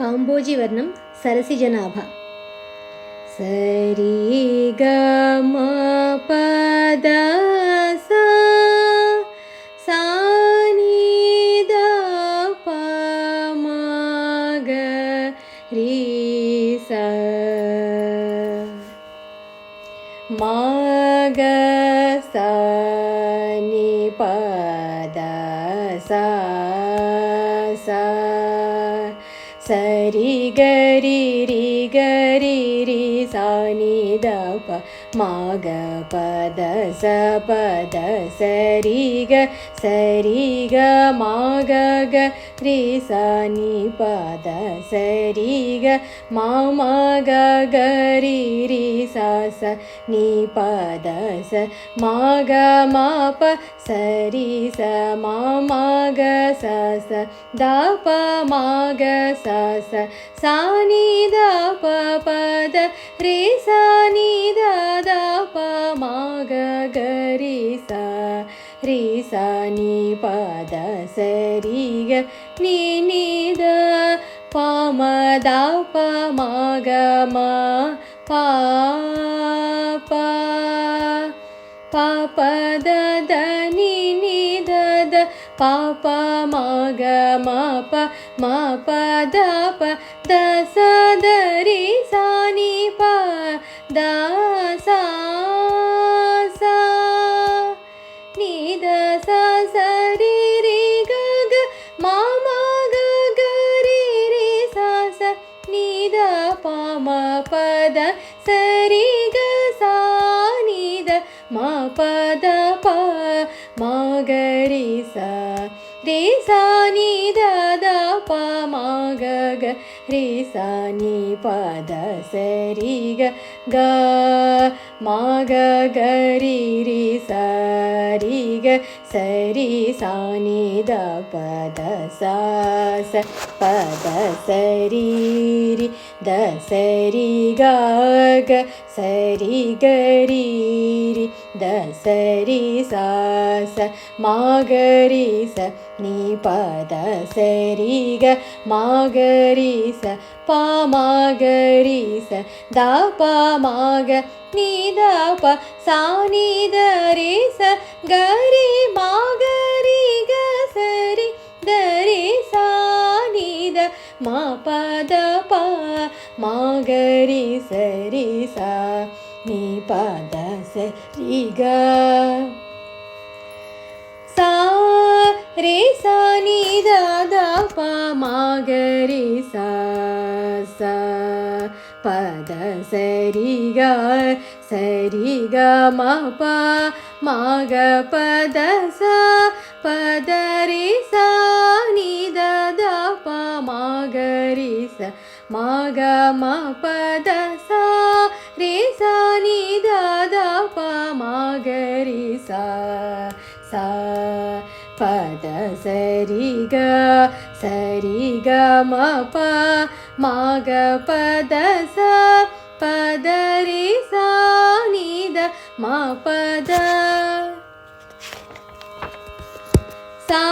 കാംബോജി കാമ്പോജിവർണം സരസിജനാഭ സരി ഗ മ പദ Maga sa सरि गरि गरि सा प माग द स पद सरि ग सरि ग माग ग రే సాని పాద సరిగ మామా గరి రి సాస నీ పాద స మాగ మాప సరి స మామాగ సాస దాప మాగ సాస సాని దాప పద రే సాని దాదాప మాగ గరి స ರಿ ಸಾನಿ ಪಾದ ನೀನೇದ ಪಾಮದ ಪಮಾಗಮ ಪಾಪ ಪಾಪದ ದನಿ ನೀದ ಪಾಪ ಮಾಗ ಮಾಪ ಮಾಪ ದಾಪ ದಸದರಿ ಸಾನಿ ಪ ದಾ സരി ഗ സാനിത മാ പദ പ മാ ഗരി സ रे सा नि दा प मा ग ग रे सा नि प द स रि ग ग मा ग ग रि रि स रि ग स रि सा नि द प द स स प द स रि रि दशरि गरि गरीरि दसरि सा मागरी सी प दसरि ग मागरी स पगरी स द मा गी द प सा नि ग సరి సా నీ పాద సరిగా సా రే సా నీ దాదా పా మాగరి సా సా పద సరిగా సరిగా మా పా మాగ పద సా పద రే సా నీ దాదా పా సా మాగ మా పద సా రే సా నీ దాదా పా మాగ రే సా సా పద సరి గ సరి గ మా పా మాగ పద సా పద రే సా నీ ద పద సా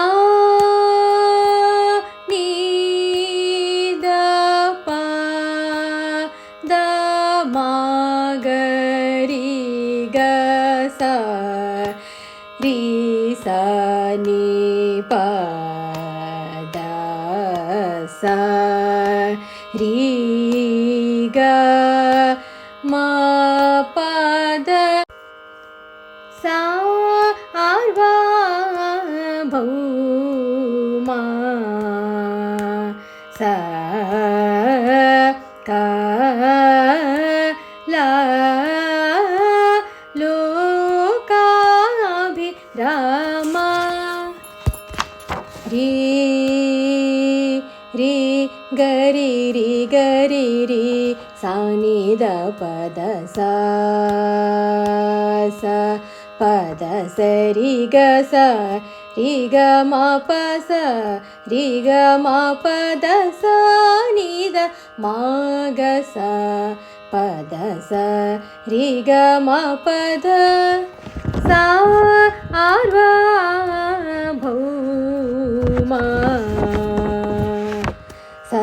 സനി പദ സ രീഗ മാ പദ സാർവാഭൗമാ ರೀ ರೀ ಗರಿ ರೀ ಗರಿ ರೀ ಸಾನಿದ ಪದ ಸಾ ಪದ ಸರಿ ಗ ಸ ರಿ ಗ ಮ ಪ ಸ ರಿ ಗ ಮ ಪದ ಸ ನೀ ದ ಮ ಗ ಸ ಪದ ಸ ರಿ ಗ ಮ ಪದ ಸ ಆರ್ವ ಭೌ ഉമാ സ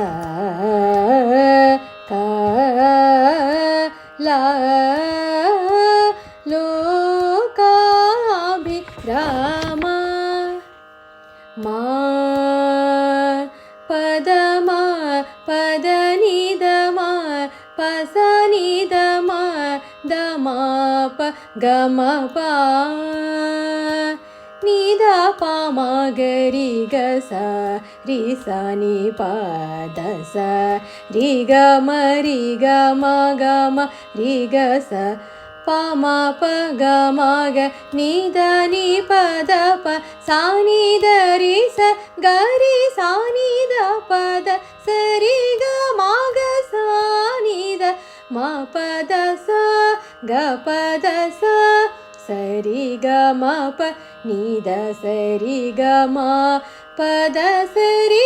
ലോകാഭിരാമ മാ പദമ പദനിതമ പസനിതമ ദമ പ நீத பாமாகரி கச ரிச நீ பாதச ரிக மரி க மக ம ரிக ச பாமா பகமாக நீத நீ பத ப சானித ரிச கரி சானித பத சரி க மாக சானித மா பத ச க பத ச சரி க ம ப நீத சரிகமா பத சரி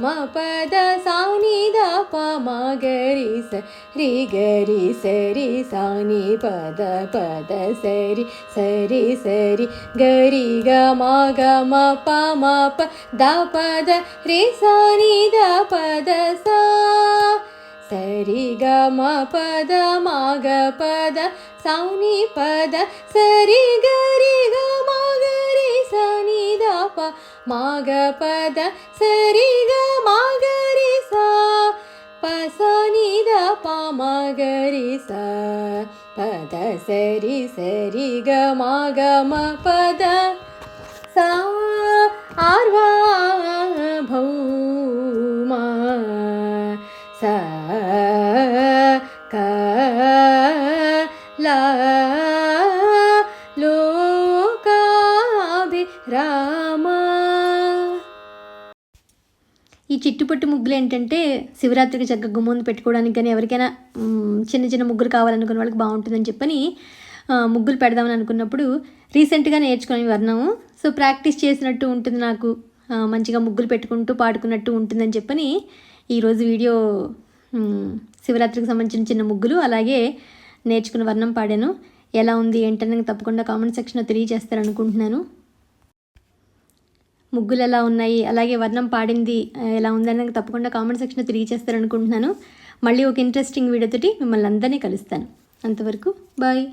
मपद पद सावनी द प स रि गरि सरि सानि पद पद सरि सरि सरि गरि ग मा पद रि सानि द पद सा सरि ग म पद मा ग सानि पद सरि गरि ಮಾಗ ಪದ ಸರಿಗ ಮಾಗರಿ ಸಾ ಪಸನಿದ ಪಾಮಗರಿ ಸ ಪದ ಸರಿ ಸರಿ ಗ ಮಾಗ ಮ ಪದ ಸಾ ಆರ್ವಾಭೌಮ ಸ ಕ ಲ ಲೋಕಾಭಿರಾ చిట్టుపట్టు ముగ్గులు ఏంటంటే శివరాత్రికి చక్కగా గుమ్మందు పెట్టుకోవడానికి కానీ ఎవరికైనా చిన్న చిన్న ముగ్గులు కావాలనుకున్న వాళ్ళకి బాగుంటుందని చెప్పని ముగ్గులు పెడదామని అనుకున్నప్పుడు రీసెంట్గా నేర్చుకుని వర్ణము సో ప్రాక్టీస్ చేసినట్టు ఉంటుంది నాకు మంచిగా ముగ్గులు పెట్టుకుంటూ పాడుకున్నట్టు ఉంటుందని చెప్పని ఈరోజు వీడియో శివరాత్రికి సంబంధించిన చిన్న ముగ్గులు అలాగే నేర్చుకున్న వర్ణం పాడాను ఎలా ఉంది ఏంటనే తప్పకుండా కామెంట్ సెక్షన్లో తెలియజేస్తారనుకుంటున్నాను ముగ్గులు ఎలా ఉన్నాయి అలాగే వర్ణం పాడింది ఎలా ఉందని నాకు తప్పకుండా కామెంట్ సెక్షన్లో తెలియజేస్తారనుకుంటున్నాను మళ్ళీ ఒక ఇంట్రెస్టింగ్ వీడియోతోటి మిమ్మల్ని అందరినీ కలుస్తాను అంతవరకు బాయ్